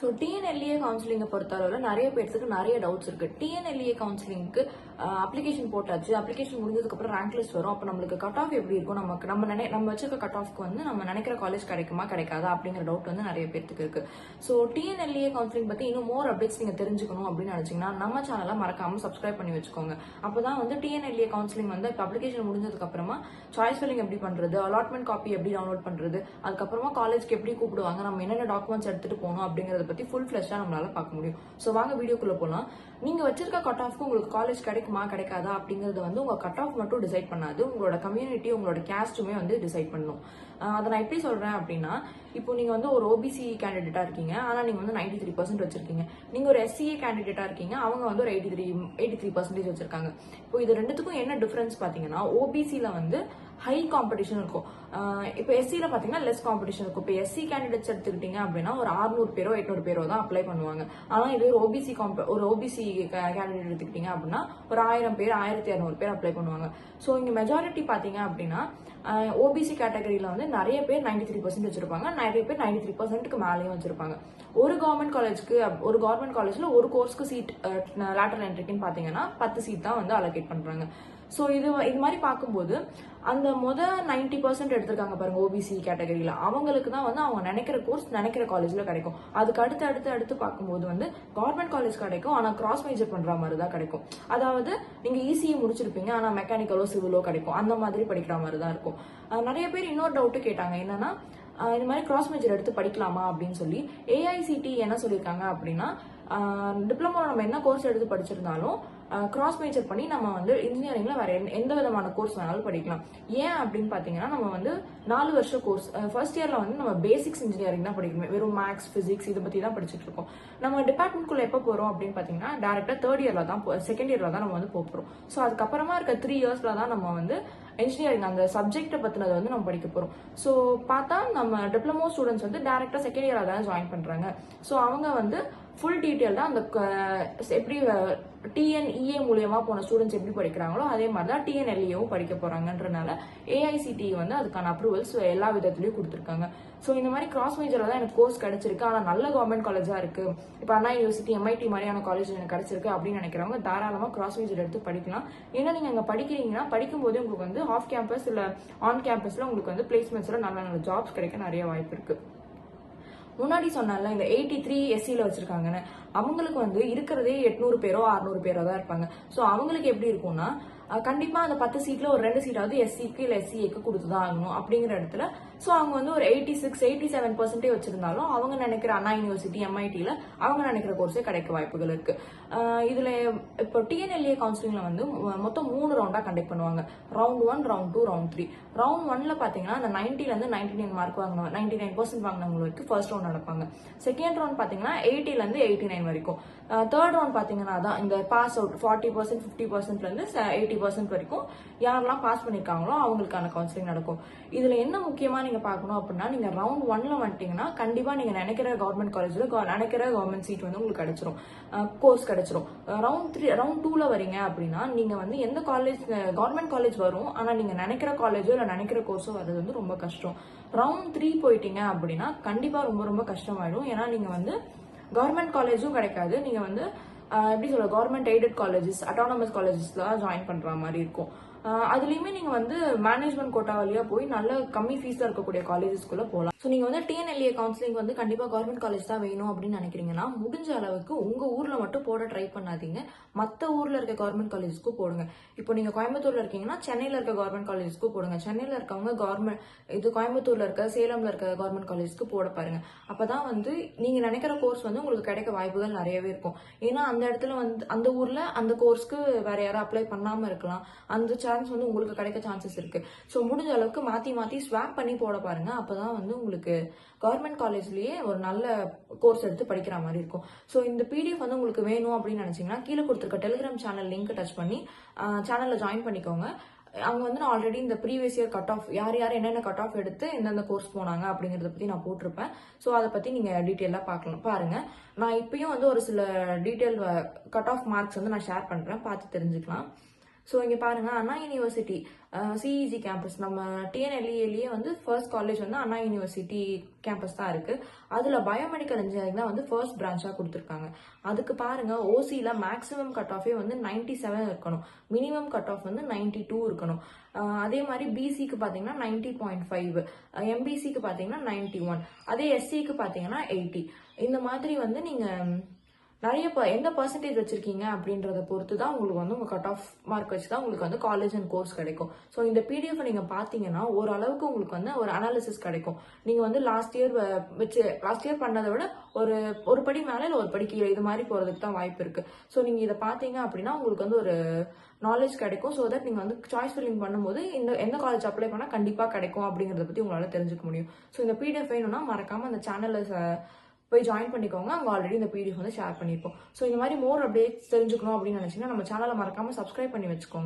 So TNLA கவுன்சிலிங்கை பொறுத்தளவில் நிறைய பேர்த்துக்கு நிறைய டவுட்ஸ் இருக்குது டிஎன்எல்ஏ கவுன்சிலிங்க்கு அப்ளிகேஷன் போட்டாச்சு. அப்ளிகேஷன் முடிஞ்சதுக்கப்புறம் ரேங்க் லிஸ்ட் வரும். அப்போ நம்மளுக்கு கட் ஆஃப் எப்படி இருக்கும் நமக்கு நம்ம நினை நம்ம வச்சிருக்க கட் ஆஃப்க்கு வந்து நம்ம நினைக்கிற காலேஜ் கிடைக்குமா கிடைக்காதா அப்படிங்கிற டவுட் வந்து நிறைய பேர்த்துக்கு இருக்கு. ஸோ டிஎன்எல்ஏ கவுன்சிலிங் பற்றி இன்னும் மோர் அப்டேட்ஸ் நீங்கள் தெரிஞ்சுக்கணும் அப்படின்னு நினச்சிங்கன்னா நம்ம சேனலை மறக்காமல் சப்ஸ்கிரைப் பண்ணி வச்சுக்கோங்க. அப்போ தான் வந்து டிஎன்எல்ஏ கவுன்சிலிங் வந்து இப்போ அப்ளிகேஷன் முடிஞ்சதுக்கப்புறமா சாய்ஸ் ஃபில்லிங் எப்படி பண்ணுறது அலாட்மெண்ட் காப்பி எப்படி டவுன்லோட் பண்ணுறது அதுக்கப்புறமா காலேஜ்க்கு எப்படி கூப்பிடுவாங்க நம்ம என்னென்ன டாக்குமெண்ட்ஸ் எடுத்துகிட்டு போகணும் அப்படிங்கிறத பத்தி ஃபுல் ஃபிளஷ்டாக நம்மளால பார்க்க முடியும். ஸோ வாங்க வீடியோக்குள்ள போகலாம் நீங்க வச்சிருக்க கட் ஆஃப்க்கு உங்களுக்கு காலேஜ் கிடைக்குமா கிடைக்காதா அப்படிங்கறது வந்து உங்க கட் ஆஃப் மட்டும் டிசைட் பண்ணாது. உங்களோட கம்யூனிட்டி உங்களோட கேஸ்ட்டுமே வந்து டிசைட் பண்ணும். அதை நான் எப்படி சொல்றேன் அப்படின்னா இப்போ நீங்க வந்து ஒரு ஓபிசி கேண்டிடேட்டா இருக்கீங்க. ஆனா நீங்க வந்து நைன்டி த்ரீ பர்சன்ட் வச்சிருக்கீங்க. நீங்க ஒரு எஸ்சிஏ கேண்டிடேட்டா இருக்கீங்க. அவங்க வந்து ஒரு eighty three eighty three percentage வச்சிருக்காங்க. இப்போ இது ரெண்டுத்துக்கும் என்ன டிஃபரன்ஸ் பாத்தீங்கன்னா ஓபிசியில் வந்து ஹை காம்படிஷன் இருக்கும். இப்போ எஸ்சியில் பார்த்தீங்கன்னா லெஸ் காம்படிஷன் இருக்கும். இப்போ எஸ்சி கேண்டிடேட்ஸ் எடுத்துக்கிட்டீங்க அப்படின்னா ஒரு 600 பேரோ எட்நூறு பேரோ தான் அப்ளை பண்ணுவாங்க. ஆனால் இதே ஒரு ஓபிசி ஒரு ஓபிசி கேண்டிடேட் எடுத்துக்கிட்டீங்க அப்படின்னா ஒரு ஆயிரம் பேர் ஆயிரத்தி இரநூறு பேர் அப்ளை பண்ணுவாங்க. ஸோ இங்கே மெஜாரிட்டி பார்த்தீங்க அப்படின்னா ஓபிசி கேட்டகரியில் வந்து நிறைய பேர் நைன்டி த்ரீ பர்சன்ட் வச்சிருப்பாங்க. நிறைய பேர் நைன்டி த்ரீ பர்சன்ட்டுக்கு மேலேயும் வச்சிருப்பாங்க. ஒரு கவர்மெண்ட் காலேஜ்க்கு ஒரு கவர்மெண்ட் காலேஜில் ஒரு கோர்ஸ்க்கு சீட் லேட்டர் என்ட்ரிக்குன்னு பார்த்தீங்கன்னா பத்து சீட் தான் வந்து அலோகேட் பண்ணுறாங்க ஸோ இது இது மாதிரி பார்க்கும்போது அந்த முத நைன்டி பர்சன்ட் எடுத்திருக்காங்க பாருங்க ஓபிசி கேட்டகரியில் அவங்களுக்கு தான் வந்து அவங்க நினைக்கிற கோர்ஸ் நினைக்கிற காலேஜில் கிடைக்கும். அதுக்கு அடுத்து அடுத்து அடுத்து பார்க்கும்போது வந்து கவர்மெண்ட் காலேஜ் கிடைக்கும் ஆனால் கிராஸ் மேஜர் பண்ணுற மாதிரி தான் கிடைக்கும். அதாவது நீங்கள் ஈஸியை முடிச்சிருப்பீங்க ஆனால் மெக்கானிக்கலோ சிவிலோ கிடைக்கும். அந்த மாதிரி படிக்கிற மாதிரி தான் இருக்கும். நிறைய பேர் இன்னொரு டவுட்டு கேட்டாங்க. என்னன்னா இது இந்த மாதிரி கிராஸ் மேஜர் எடுத்து படிக்கலாமா அப்படின்னு சொல்லி ஏஐசிடி என்ன சொல்லியிருக்காங்க அப்படின்னா டிப்ளமோ நம்ம என்ன கோர்ஸ் எடுத்து படிச்சிருந்தாலும் கிராஸ் மேஜர் பண்ணி நம்ம வந்து இன்ஜினியரிங்ல வேற எந்த- எந்த விதமான கோர்ஸ் வேணாலும் படிக்கலாம். ஏன் அப்படின்னு பாத்தீங்கன்னா நம்ம வந்து நாலு வருஷ கோர்ஸ் ஃபர்ஸ்ட் இயர்ல வந்து நம்ம பேசிக்ஸ் இன்ஜினியரிங் தான் படிக்கணும். வெறும் மேக்ஸ் பிசிக்ஸ் இதை பத்தி தான் படிச்சுட்டு இருக்கோம். நம்ம டிபார்ட்மெண்ட்குள்ள எப்போ போறோம் அப்படின்னு பாத்தீங்கன்னா டேரக்டா தேர்ட் இயர்ல தான் செகண்ட் இயர்ல தான் நம்ம வந்து போக போறோம். ஸோ அதுக்கப்புறமா இருக்க த்ரீ இயர்ஸ்ல தான் நம்ம வந்து இன்ஜினியரிங் அந்த சப்ஜெக்ட்டை பற்றினது வந்து நம்ம படிக்க போகிறோம் ஸோ பார்த்தா நம்ம டிப்ளமோ ஸ்டூடெண்ட்ஸ் வந்து டேரெக்டாக செகண்ட் இயராக தான் ஜாயின் பண்ணுறாங்க ஸோ அவங்க வந்து ஃபுல் டீட்டெயில் தான் அந்த க- எப்படி டிஎன்இஏ மூலியமாக போன ஸ்டூடெண்ட்ஸ் எப்படி படிக்கிறாங்களோ அதே மாதிரி தான் டிஎன்எல்ஏவும் படிக்க போகிறாங்கன்றனால ஏஐசிடி வந்து அதுக்கான அப்ரூவல்ஸ் எல்லா விதத்துலேயும் கொடுத்துருக்காங்க. ஸோ இந்த மாதிரி கிராஸ் மேஜரில் தான் எனக்கு கோர்ஸ் கிடச்சிருக்கு. ஆனால் நல்ல கவர்மெண்ட் காலேஜாக இருக்குது இப்போ அண்ணா யூனிவர்சிட்டி எம்ஐடி மாதிரியான காலேஜ் எனக்கு கிடைச்சிருக்கு அப்படின்னு நினைக்கிறவங்க தாராளமாக கிராஸ் மேஜர் எடுத்து படிக்கலாம். ஏன்னா நீங்கள் அங்கே படிக்கிறீங்கன்னா படிக்கும்போதே உங்களுக்கு வந்து ஆஃப் கேம்பஸ் இல்ல ஆன் கேம்பஸ்ல உங்களுக்கு வந்து பிளேஸ்மெண்ட்ஸ்ல நல்ல நல்ல ஜாப்ஸ் கிடைக்க நிறைய வாய்ப்பு இருக்கு. முன்னாடி சொன்னால இந்த எயிட்டி த்ரீ எஸ்சியில் வச்சிருக்காங்கன்னு. அவங்களுக்கு வந்து இருக்கிறதே எட்நூறு பேரோ அறுநூறு பேரோ தான் இருப்பாங்க. ஸோ அவங்களுக்கு எப்படி இருக்கும்னா கண்டிப்பாக அந்த பத்து சீட்டில் ஒரு ரெண்டு சீட்டாவது எஸ்சிக்கு இல்லை எஸ்சிஏக்கு கொடுத்துதான் ஆகணும் அப்படிங்கிற இடத்துல. ஸோ அவங்க வந்து ஒரு eighty six eighty seven percentage வச்சிருந்தாலும் அவங்க நினைக்கிற அண்ணா யூனிவர்சிட்டி எம்ஐடியில் அவங்க நினைக்கிற கோர்ஸே கிடைக்க வாய்ப்புகள் இருக்கு. இதில் இப்போ டிஎன்எல்ஏ கவுன்சிலிங்ல வந்து மொத்தம் மூணு ரவுண்டாக கண்டக்ட் பண்ணுவாங்க. Round one round two round three round ஒன்ல பார்த்தீங்கன்னா அந்த 90 ல இருந்து நைன்டி நைன் மார்க் வாங்கின நைன்டி நைன் பர்சன்ட் வாங்கினவங்களுக்கு ஃபர்ஸ்ட் ரவுண்ட் நடப்பாங்க. செகண்ட் ரவுண்ட் பார்த்தீங்கன்னா எயிட்டிலேருந்து எயிட்டி நைன் வரைக்கும். Uh, தேர்ட் ரவுண்ட் பார்த்தீங்கன்னா தான் இந்த pass out forty percent fifty பர்சன்ட்லேருந்து eighty percent வரைக்கும் யாரெல்லாம் பாஸ் பண்ணியிருக்காங்களோ அவங்களுக்கான கவுன்சிலிங் நடக்கும். இதில் என்ன முக்கியமாக நீங்கள் பார்க்கணும் அப்படின்னா நீங்கள் ரவுண்ட் ஒன்ல வந்துட்டீங்கன்னா கண்டிப்பாக நீங்கள் நினைக்கிற கவர்மெண்ட் காலேஜில் நினைக்கிற கவர்மெண்ட் சீட் வந்து உங்களுக்கு கிடைச்சிரும். Uh, கோர்ஸ் கிடைச்சிரும். ரவுண்ட் த்ரீ ரவுண்ட் டூவில் வரீங்க அப்படின்னா நீங்கள் வந்து எந்த காலேஜ் கவர்மெண்ட் காலேஜ் வரும் ஆனால் நீங்கள் நினைக்கிற காலேஜோ இல்லை நினைக்கிற கோர்ஸோ வர்றது வந்து ரொம்ப கஷ்டம். ரவுண்ட் த்ரீ போயிட்டீங்க அப்படின்னா கண்டிப்பாக ரொம்ப ரொம்ப கஷ்டமாயிடும். ஏன்னா நீங்கள் வந்து கவர்மெண்ட் காலேஜும் கிடைக்காது. நீங்கள் வந்து எப்படி சொல்ல கவர்மெண்ட் எய்டட் காலேஜஸ் அட்டானமஸ் காலேஜஸ்லாம் ஜாயின் பண்ணுற மாதிரி இருக்கும். அதுலேயுமே நீங்கள் வந்து மேனேஜ்மெண்ட் கோட்டா வழியாக போய் நல்ல கம்மி ஃபீஸாக இருக்கக்கூடிய காலேஜஸ்க்குள்ள போகலாம் ஸோ நீங்கள் வந்து டிஎன்எல்ஏ கவுன்சிலிங் வந்து கண்டிப்பாக கவர்மெண்ட் காலேஜ் தான் வேணும் அப்படின்னு நினைக்கிறீங்கன்னா முடிஞ்ச அளவுக்கு உங்கள் ஊரில் மட்டும் போட ட்ரை பண்ணாதீங்க. மற்ற ஊரில் இருக்க கவர்மெண்ட் காலேஜஸ்க்கு போடுங்க. இப்போ நீங்கள் கோயம்புத்தூரில் இருக்கீங்கன்னா சென்னையில் இருக்க கவர்மெண்ட் காலேஜஸ்க்கு போடுங்க. சென்னையில் இருக்கவங்க கவர்மெண்ட் இது கோயம்புத்தூரில் இருக்க சேலம்ல இருக்க கவர்மெண்ட் காலேஜஸ்க்கு போட பாருங்க. அப்பதான் வந்து நீங்கள் நினைக்கிற கோர்ஸ் வந்து உங்களுக்கு கிடைக்க வாய்ப்புகள் நிறையவே இருக்கும். ஏன்னா அந்த இடத்துல வந்து அந்த ஊரில் அந்த கோர்ஸ்க்கு வேற யாரும் அப்ளை பண்ணாமல் இருக்கலாம். அந்த சான்ஸ் வந்து உங்களுக்கு கிடைக்க சான்சஸ் இருக்கு. ஸோ முடிஞ்ச அளவுக்கு மாற்றி மாற்றி ஸ்வாப் பண்ணி போட பாருங்க. அப்போதான் வந்து உங்களுக்கு கவர்மெண்ட் காலேஜ்லயே ஒரு நல்ல கோர்ஸ் எடுத்து படிக்கிற மாதிரி இருக்கும். ஸோ இந்த பிடிஎஃப் வந்து உங்களுக்கு வேணும் அப்படின்னு நினைச்சீங்கன்னா கீழே கொடுத்துருக்க டெலிகிராம் சேனல் லிங்க் டச் பண்ணி சேனல்ல ஜாயின் பண்ணிக்கோங்க. அவங்க வந்து நான் ஆல்ரெடி இந்த ப்ரீவியஸ் இயர் கட் ஆஃப் யார் யார் என்னென்ன கட் ஆஃப் எடுத்து எந்தெந்த கோர்ஸ் போனாங்க அப்படிங்கறத பத்தி நான் போட்டிருப்பேன். ஸோ அதை பத்தி நீங்க டீட்டெயிலாக பார்க்கலாம் பாருங்க. நான் இப்பயும் வந்து ஒரு சில டீட்டெயில் கட் ஆஃப் மார்க்ஸ் வந்து நான் ஷேர் பண்றேன். பார்த்து தெரிஞ்சுக்கலாம். ஸோ இங்கே பாருங்கள் அண்ணா யூனிவர்சிட்டி சிஇஜி கேம்பஸ் நம்ம டிஎன்எல்இஏலேயே வந்து ஃபர்ஸ்ட் காலேஜ் வந்து அண்ணா யூனிவர்சிட்டி கேம்பஸ் தான் இருக்குது அதில் பயோமெடிக்கல் இன்ஜினியரிங் தான் வந்து ஃபர்ஸ்ட் பிரான்ச்சாக கொடுத்துருக்காங்க. அதுக்கு பாருங்கள் ஓசியில் மேக்ஸிமம் கட் ஆஃபே வந்து நைன்டி செவன் இருக்கணும். மினிமம் கட் ஆஃப் வந்து நைன்டி டூ இருக்கணும் அதே மாதிரி பிசிக்கு பார்த்தீங்கன்னா நைன்டி பாயிண்ட் ஃபைவ் எம்பிசிக்கு பார்த்தீங்கன்னா நைன்ட்டி ஒன் அதே எஸ்சிக்கு பார்த்தீங்கன்னா எயிட்டி இந்த மாதிரி வந்து நீங்கள் நிறைய எந்த பர்சன்டேஜ் வச்சிருக்கீங்க அப்படின்றத பொறுத்து தான் உங்களுக்கு வந்து உங்கள் கட் ஆஃப் மார்க் வச்சு தான் உங்களுக்கு வந்து காலேஜ் அண்ட் கோர்ஸ் கிடைக்கும். ஸோ இந்த பிடிஎஃப் நீங்கள் பார்த்தீங்கன்னா ஓரளவுக்கு உங்களுக்கு வந்து ஒரு அனாலிசிஸ் கிடைக்கும். நீங்கள் வந்து லாஸ்ட் இயர் வச்சு லாஸ்ட் இயர் பண்ணதை விட ஒரு ஒரு படி மேலே இல்லை ஒரு படி கீழே இது மாதிரி போகிறதுக்கு தான் வாய்ப்பு இருக்குது ஸோ நீங்கள் இதை பார்த்தீங்க அப்படின்னா உங்களுக்கு வந்து ஒரு நாலேஜ் கிடைக்கும். ஸோ தட் நீங்கள் வந்து சாய்ஸ் ஃபில்லிங் பண்ணும்போது இந்த எந்த காலேஜ் அப்ளை பண்ணால் கண்டிப்பாக கிடைக்கும் அப்படிங்கிறத பற்றி உங்களால் தெரிஞ்சுக்க முடியும். ஸோ இந்த பிடிஎஃப் வேணும்னா மறக்காமல் அந்த சேனலை போய் ஜாயின் பண்ணிக்கோங்க. அங்கே ஆல்ரெடி இந்த பிடிஎஃப் வந்து ஷேர் பண்ணியிருப்போம் ஸோ இந்த மாதிரி மோர் அப்டேட்ஸ் தெரிஞ்சுக்கணும் அப்படின்னு நினச்சிங்கன்னா நம்ம சேனலை மறக்காமல் சப்ஸ்கிரைப் பண்ணி வச்சுக்கோங்க.